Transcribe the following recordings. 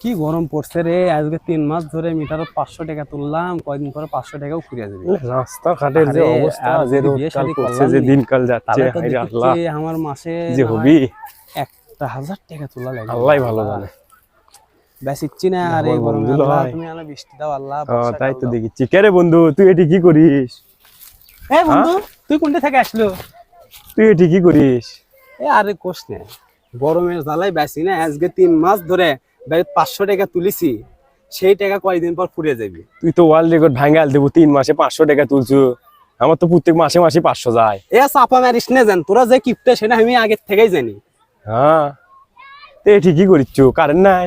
কি গরম পড়ছে রে? আজকে তিন মাস ধরে মিটার পাঁচশো টাকা তুললাম কয়দিন পরে পাঁচশো টাকাও ফুরিয়ে যাবে রাস্তা ঘাটের যে অবস্থা যে করছে যে দিনকাল যাচ্ছে হায় আল্লাহ। আমার মাসে যে হবি। একটা হাজার টাকা তোলা লাগে। আল্লাহ ভালো জানে। বেশিচ্ছি না আর এই আমার গরমে বন্ধু আল্লাহ, লয়। তুমি আলো বৃষ্টি দাও আল্লাহ তাই তো চিকে রে বন্ধু তুই এটি কি করিস? এ বন্ধু তুই কোনটা থেকে আসলো? তুই এটি কি করিস? এ আরে কোষ না গরমের জ্বালাই বেশি না আজকে তিন মাস ধরে বাড়িতে পাঁচশো টাকা তুলিছি সেই টাকা কয়দিন পর ফুরিয়ে যাবে তুই তো ওয়ার্ল্ড রেকর্ড ভাঙে আল দেবো তিন মাসে পাঁচশো টাকা তুলছু। আমার তো প্রত্যেক মাসে মাসে পাঁচশো যায়। এ চাপা মারিস না জান তোরা যে কিপটা সেটা আমি আগের থেকেই জানি। হ্যাঁ তো এটি কি করিস কারেন্ট নাই।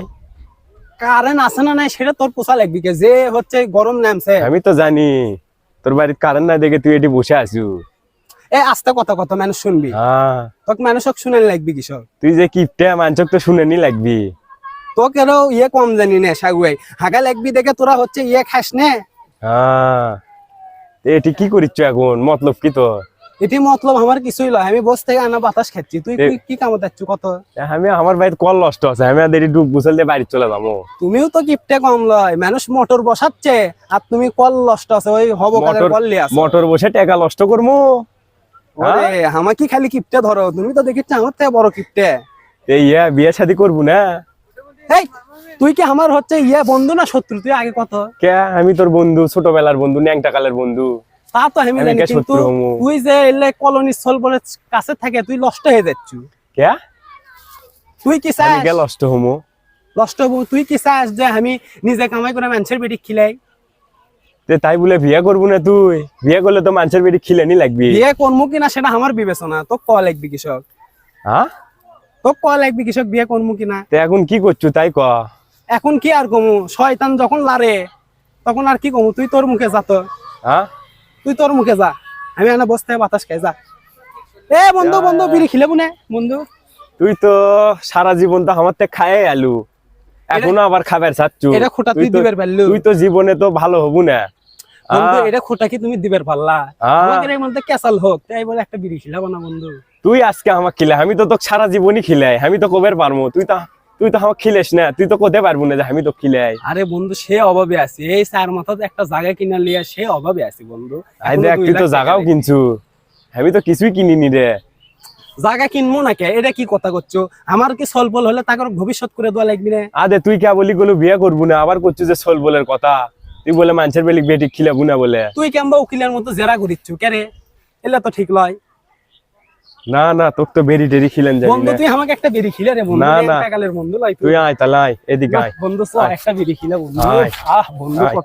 কারেন্ট আছে না নাই সেটা তোর পোষা লাগবে যে হচ্ছে গরম নামছে। আমি তো জানি তোর বাড়ির কারেন্ট নাই দেখে তুই এটি বসে আছো। এ আস্তে কথা কথা মানুষ শুনবি। হ্যাঁ। তোকে মানুষক শুনে লাগবি কিসব? তুই যে কিপটে মানচক তো শুনে নি লাগবি। তোকে আরও ইয়ে কম জানি না সাগুয়াই। হাগা লাগবি দেখে তোরা হচ্ছে ইয়ে খাস নে। হ্যাঁ। এটি কি করিস এখন? মতলব কি তোর? এটি মতলব আমার কিছুই লয়। আমি বস থেকে আনা বাতাস খাচ্ছি। তুই কি- কি যাচ্ছ কত? আমি আমার বাড়িতে কল নষ্ট আছে। আমি আর ডুব গুছল দিয়ে বাড়ি চলে যাব। তুমিও তো কিপটে কম লয়। মানুষ মোটর বসাচ্ছে আর তুমি কল লষ্ট আছে। ওই হব মোটর- কল লিয়ে আসো। মোটর বসে টাকা নষ্ট করব ওরে আমাকে খালি কিপটে ধরো। তুমি তো দেখিচ্ছ আমার থেকে বড় কিপটে এই ইয়া বিয়ে শাদি করব না? এই তুই কি আমার হচ্ছে ইয়ে বন্ধু না শত্রু? তুই আগে কত? কে? আমি তোর বন্ধু ছোটবেলার বন্ধু ন্যাংটা কালের বন্ধু। তা তো আমি আমি জানি কিন্তু তুই যে এলে কলোনি কাছে থাকে তুই নষ্ট হয়ে যাচ্ছ। কে? তুই কি আমি চাস? নষ্ট হমো? নষ্ট হব তুই কি চাস যে আমি নিজে কামাই করে মানুষের বেটি খিলাই? তে তাই বলে বিয়ে করব না তুই? বিয়ে করলে তো মানুষের বেটি খিলে নি লাগবি। বিয়ে করব কিনা সেটা আমার বিবেচনা তো ক লাগবি কৃষক। হ্যাঁ? তো ক লাগবি কৃষক বিয়ে করব কিনা? এখন কি করছ তাই ক। এখন কি আর কমু? শয়তান যখন লারে তখন আর কি কমু? তুই তোর মুখে যা তো। হ্যাঁ তুই তোর মুখে যা। আমি এনে বসতে বাতাস খাই যা। এ বন্ধু বন্ধু বিড়ি খিলেবু না বন্ধু। তুই তো সারা জীবন তো আমার খায় আলু। এখনও আবার খাবার চাচ্ছু এটা খোটা তুই দিবের তুই তো জীবনে তো ভালো হবু না। বন্ধু এটা খোটা কি তুমি দিবের পারলা আমাদের এর মধ্যে ক্যাসাল হোক। তাই বলে একটা বিড়ি খিলাবো না বন্ধু। তুই আজকে আমাকে খিলে আমি তো তোকে সারা জীবনই খিলাই। আমি তো কবের পারব তুই তো তুই তো আমাকে খিলেস না। তুই তো কোতে পারব না যে আমি তো খিলাই? আরে বন্ধু সে অভাবে আছে। এই চার মাথা একটা জায়গা কিনা লিয়া সে অভাবে আছে বন্ধু। আই দেখ তুই তো নেই। কিনছু। আমি তো কিছুই কিনিনি রে। জায়গা কিনবো না কে? এটা কি কথা করছ? আমার কি সলবল হলে তাকে ভবিষ্যৎ করে দেওয়া লাগবে না আদে তুই কে বলি গুলো বিয়ে করব না? আবার করছিস যে সোল বলের কথা? তুই বলে মানুষের বেলি বেটি খিলাবু না বলে। তুই কেমবা উকিলের মতো জেরা করিচ্ছ কে রে? এলে তো ঠিক লয়। না না তোর তো বেরি টেরি খিলেন জানি বন্ধু তুই আমাকে একটা বেরি খিলে রে বন্ধু না, না। কালের বন্ধু লাই তুই। আয় তালাই আয় এদিকে আয়। বন্ধু চ একটা বেরি খিলে বন্ধু। আহ বন্ধু।